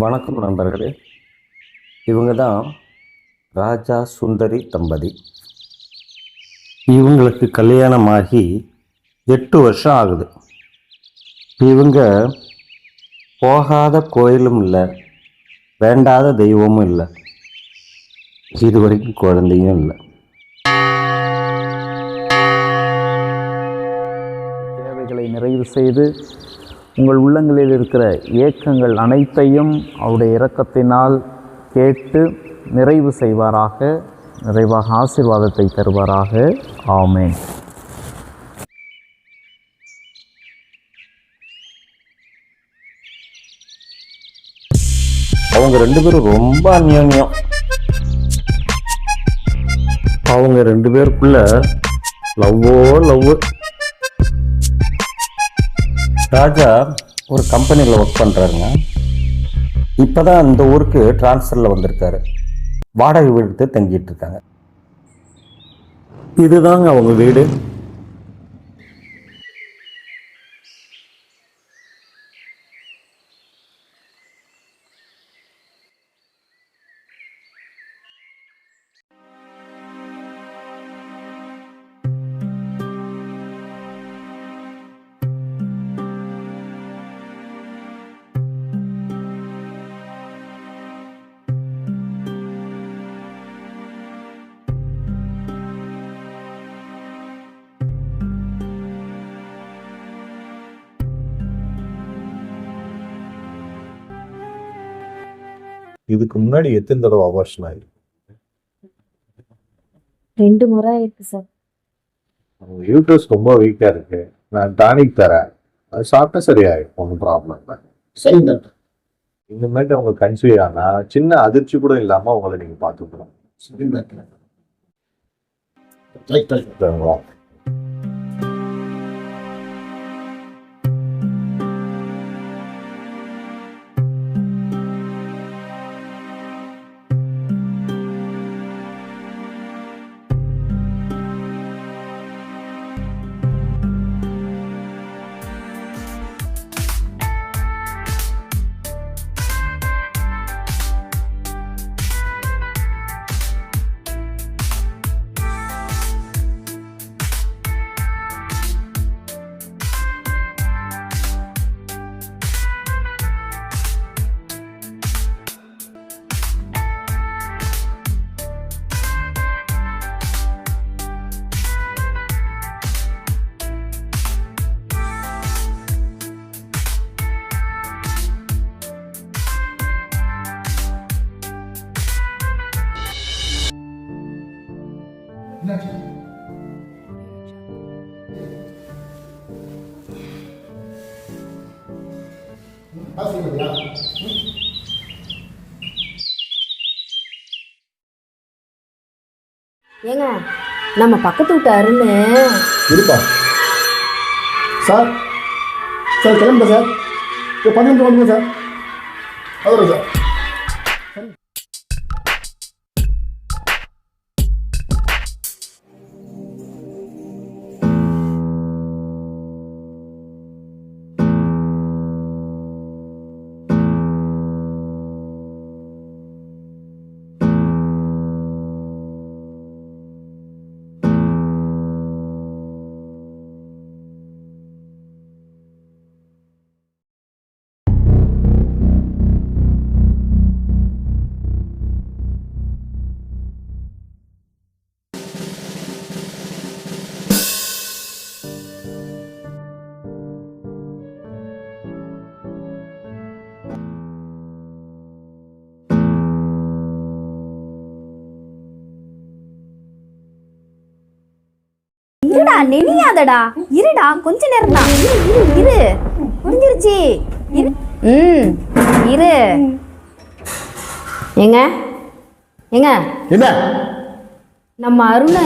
வணக்கம் நண்பர்களே. இவங்க தான் ராஜா சுந்தரி தம்பதி. இவங்களுக்கு கல்யாணமாகி எட்டு வருஷம் ஆகுது. இவங்க போகாத கோயிலும் இல்லை வேண்டாத தெய்வமும் இல்லை. இது வரைக்கும் குழந்தையும் இல்லை. தேவைகளை நிறைவு செய்து உங்கள் உள்ளங்களில் இருக்கிற ஏக்கங்கள் அனைத்தையும் அவருடைய இரக்கத்தினால் கேட்டு நிறைவு செய்வாராக நிறைவாக ஆசீர்வாதத்தை தருவாராக. ஆமேன். அவங்க ரெண்டு பேரும் ரொம்ப அந்யோன்யம். அவங்க ரெண்டு பேருக்குள்ள லவ்வோ லவ் ராஜா ஒரு கம்பெனியில் ஒர்க் பண்ணுறாருங்க இப்போ தான் இந்த ஊருக்கு ட்ரான்ஸ்ஃபரில் வந்திருக்காரு. வாடகை வீடு தங்கிட்டு இருக்காங்க. இதுதாங்க அவங்க வீடு. இதுக்கு முன்னாடி எத்தனை தடவை அபார்ஷன் ஆயிருக்கு? ரெண்டு முறை ஆயிருக்கு சார். யூட்ரஸ் ரொம்ப வீக்கா இருக்கு. நான் டானிக் தரேன். அது சாப்பிட்டா சரியாயிடும். ஒன்றும் ப்ராப்ளம் இல்லை. சரி டாக்டர் இனிமேட்டு அவங்க கன்சீவ் ஆனா சின்ன அதிர்ச்சி கூட இல்லாம உங்களை நீங்க பாத்துக்கணும் சரி டாக்டர் ரைட் சரிங்களா? ஏங்க நம்ம பக்கத்து வீட்டு அருண். இருப்பா. சார். சார் கிளம்புங்க சார். பன்னெண்டு வந்துங்க சார். அவ்வளோ சார். நெனியாதடா. இருடா கொஞ்ச நேரம் தான் இரு. இரு இரு. முடிஞ்சிருச்சு இரு ம். இரு. ஏங்க ஏங்க என்ன? நம்ம அருண்.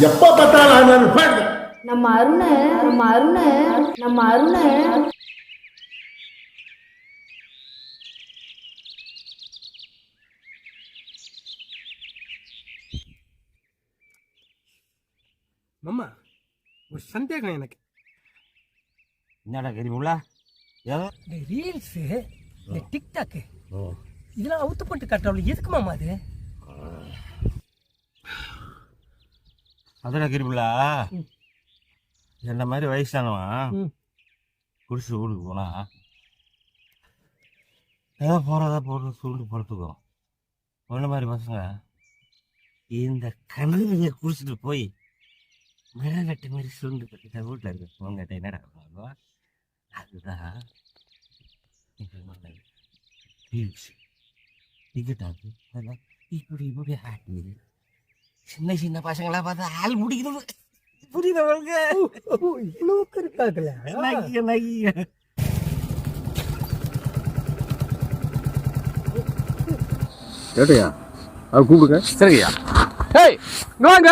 எப்போ பார்த்தாலும். நம்ம அருண் நம்ம அருண் நம்ம அருண். மாமா ஒரு சந்தேகம் எனக்கு. என்னடா கரிமுல்லா ஏதோ? இந்த ரீல்ஸு இந்த டிக்டாக்கு இதெல்லாம் அவுத்து போட்டு கட்டுறவள் எதுக்கு மாமா அது? அதில் கிருப்பிலா என்ன மாதிரி வயசானவன். குடிச்சு ஊருக்கு போனா? ஏதோ போகிறதா போகிறது சுருண்டு படுத்துக்கும். ஒன்ன மாதிரி பசங்க. இந்த கண்ணு குடிச்சிட்டு போய் மிளகட்டு மாதிரி சுருண்டு படுத்து வீட்டில் இருக்கு உங்ககிட்ட என்னடா? அதுதான் டிக்கெட்டாக்கு இப்படி இப்படி ஆட்டி சின்ன சின்ன பசங்களா பார்த்தா ஆள் முடிக்கிறது புரியுதவங்க இவ்வளோ இருக்காதுல்ல நகிய நகிய கேட்டையா அவர் கூப்பிடுங்க. சரிங்கய்யா. ஹேய் இங்க வாங்க.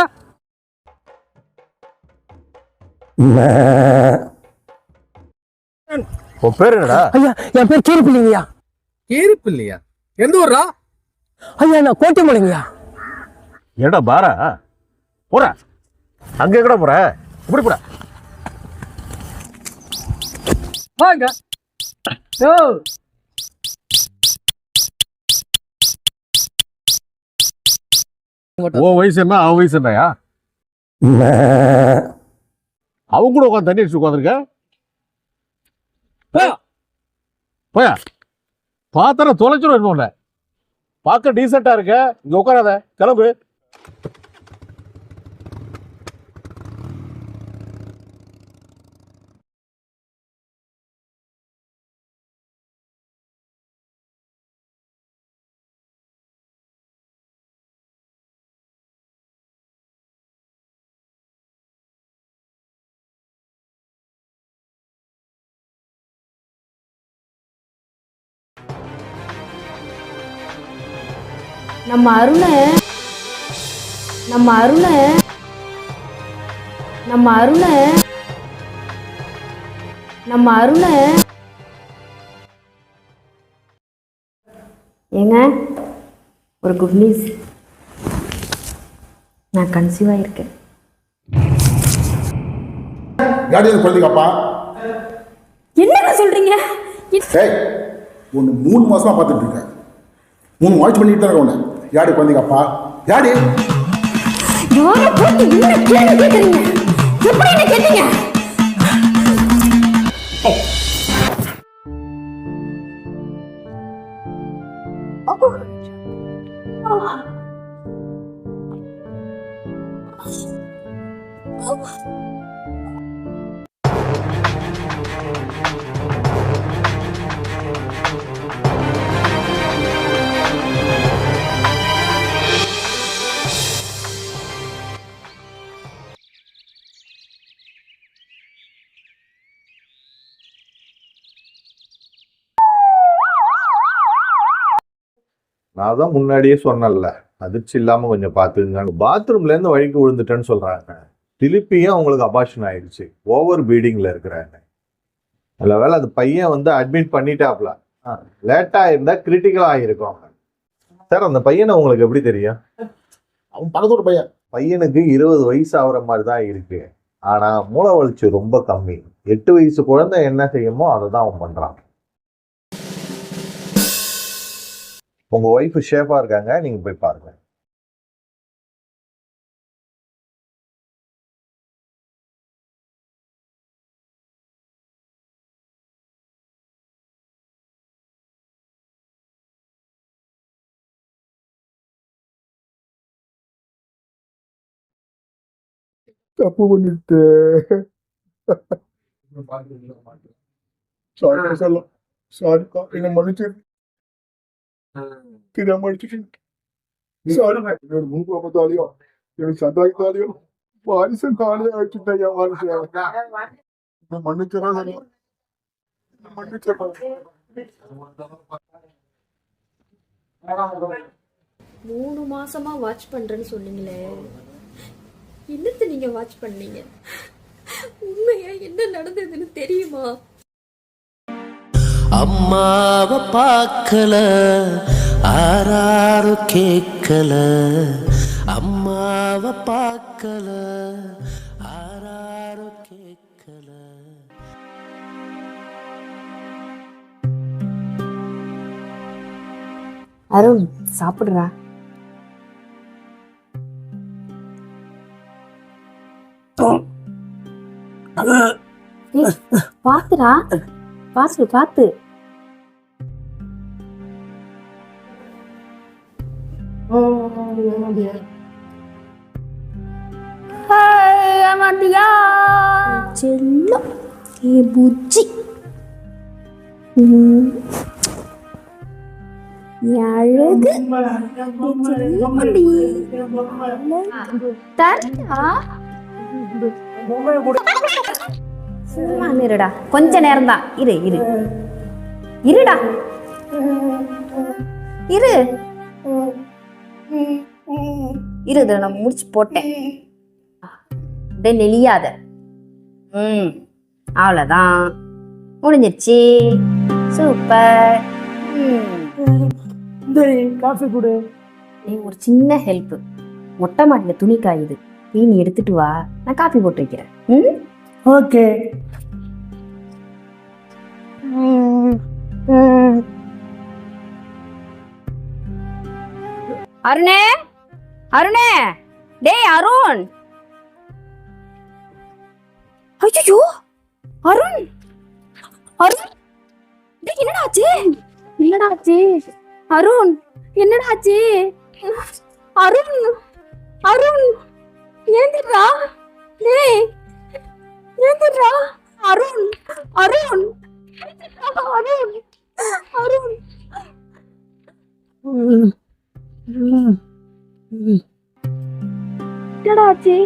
உன் பேர் என்னடா? ஐயா என் பேர் கீரிப்பிள்ளைங்கய்யா. கேருப்பு இல்லையா எந்த ஊர்ரா ஐயா நான் கோட்டைமலைங்கய்யா. ஏடா பாரா? போற அங்க எங்கடா போற? இப்படி போற வாங்க. ஓ. உன் வயசு என்ன அவன் வயசு என்னயா அவங்க கூட உட்காந்து தண்ணி அடிச்சு உட்காந்துருக்க போயா. பாத்திரம் தொலைச்சிடும் இன்னொன்னு. பார்க்க டீசெண்டா இருக்க. இங்க உட்காராத. கிளம்பு. நம்ம அருணை நம்ம அருணை நம்ம அருணை நம்ம அருணை. ஏங்க ஒரு குட் நியூஸ் நான் கன்சீவ் ஆயிருக்கேன். யாடி அந்த குழந்தைங்கப்பா என்னங்க சொல்றீங்க? ஒன்று மூணு மாசமா பார்த்துட்டு இருக்கேன். மூணு வாட்ச் பண்ணிட்டு தான் இருக்கேன் உன்னை. யாடி குழந்தைங்கப்பா? யாடி யாரை போட்டு என்ன கேள்வி கேட்குறீங்க எப்படி என்ன கேட்டீங்க? நான் தான் முன்னாடியே சொன்னேன்ல அதிர்ச்சி இல்லாம கொஞ்சம் பாத்துங்க பாத்ரூம்ல இருந்து வழிக்கு விழுந்துட்டேன்னு சொல்றாங்க. திருப்பியும் அவங்களுக்கு அபாஷன் ஆயிடுச்சு ஓவர் பீடிங்ல இருக்கிறாங்க. நல்ல வேளை அது பையன் வந்து அட்மிட் பண்ணிட்டாப்ல. லேட்டா இருந்தா கிரிட்டிக்கல் ஆகிருக்கும் சார் அந்த பையனை உங்களுக்கு எப்படி தெரியும்? அவன் பக்கத்தோட பையன். பையனுக்கு இருபது வயசு ஆகுற மாதிரி தான் இருக்கு. ஆனா மூளை வளர்ச்சி ரொம்ப கம்மி. எட்டு வயசு குழந்தை என்ன செய்யுமோ அதை தான் அவன் பண்றான். உங்க ஒய்ஃப் ஷேஃபா இருக்காங்க நீங்க போய் பாருங்க. தப்பு பண்ணிட்டு. சாரி சொல்லும் சாரிப்பா என்ன மன்னிச்சு பார்த்தாலையும் எனக்கு சந்தாக்கிட்டாலையும் வாரிசு நானே அடிச்சுட்டேன் என் வாரிசு மன்னிச்சா மன்னிச்சா மூணு மாசமா வாட்ச் பண்றேன்னு சொன்னீங்களே. என்னத்த நீங்க வாட்ச் பண்ணீங்க? உண்மையா என்ன நடந்ததுன்னு தெரியுமா? அம்மாவை பார்க்கல ஆராரு கேட்கல. அம்மாவை பார்க்கல ஆராரு கேட்கல. அருண் சாப்பிடுறா. பாத்துடா பாத்து பாத்து செல்லம் ஏ புஜ்ஜி ம். நீ அழகு நீ செல்லக்குட்டி. தரட்டா? சும்மா இருடா கொஞ்ச நேரம் தான் இரு இரு. இருடா. இரு. இரு இதை நான் முடிச்சு போட்டேன். அப்படியே நெளியாத. ம். அவ்வளோதான் முடிஞ்சிருச்சு. சூப்பர். காஃபி கொடு. நீ ஒரு சின்ன ஹெல்ப். மொட்டை மாட்டில் துணி காயுது. நீ எடுத்துட்டு வா. நான் காப்பி போட்டு வைக்கிறேன். ம்? ஓகே. அருணே அருணே டேய் அருண். ஐயோ அருண் அருண். டேய் என்னடா ஆச்சு? என்னடா ஆச்சு? அருண் என்னடா ஆச்சு? அருண் அருண் ஏந்திரா. டேய் ஏந்திரா அருண் அருண் அருண் அருண் என்னடா ஆச்சு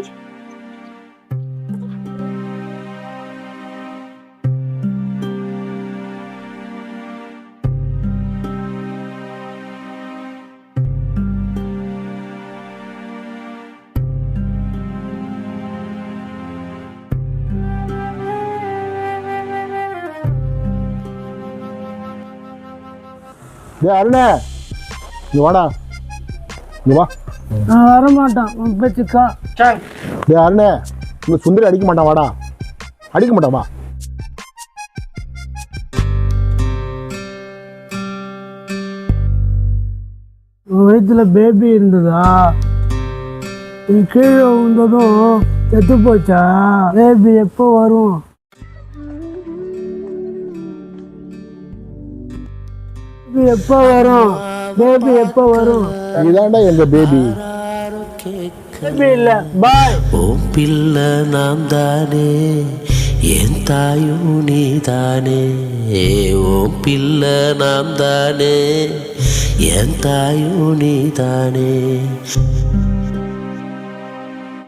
டேய் அருணே. இங்க வாடா. இங்க வா. நான் வர மாட்டேன் உன் பேச்சுக்கா. டேய் அருணே. இங்க சுந்தரி அடிக்க மாட்டான் வாடா. அடிக்க மாட்டான் வா. உன் வயிற்றுல பேபி இருந்ததா? நீ கீழே விழுந்ததும் செத்து போச்சா? பேபி எப்போ வரும்? பேபி எப்போ வரும்? பேபி எப்போ வரும்? இதாண்டா எங்க பேபி பேபி இல்லை. பாய் உன் பிள்ளை நாம் தானே என் தாயும் நீதானே. உன் பிள்ளை நாம் தானே என் தாயும் நீதானே.